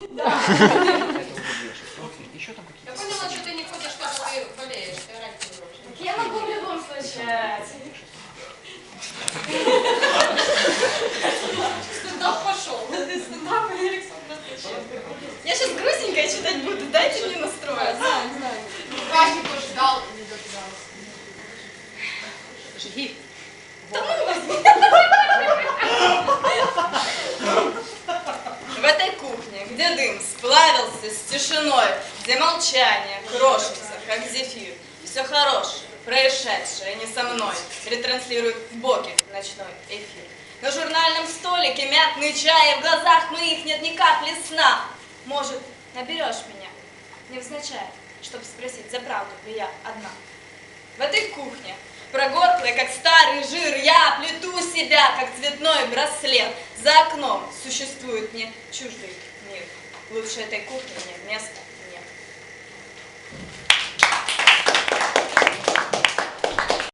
Еще там какие-то. Я поняла, что ты не ходишь, когда ты болеешь, ты орать не можешь. Так я могу в любом случае. Стендап пошел. Стендап и Александра Ткаченко. Я сейчас грустненькое читать буду, дайте мне настроиться. Знаю, знаю. Каждый, кто ждал, не дождался. Жги. Да ну вас. В этой кухне, где дым сплавился с тишиной, где молчание крошится, как зефир, все хорошее, происшедшее не со мной, ретранслирует в боке ночной эфир. На журнальном столике мятный чай, и в глазах моих нет ни капли сна. Может, наберешь меня, невзначай, чтобы спросить, за правду ли я одна. В этой кухне, прогорклой, как старый жир, я плету себя, как цветной браслет. За окном существует мне чуждый мир. Лучше этой кухни мне места нет.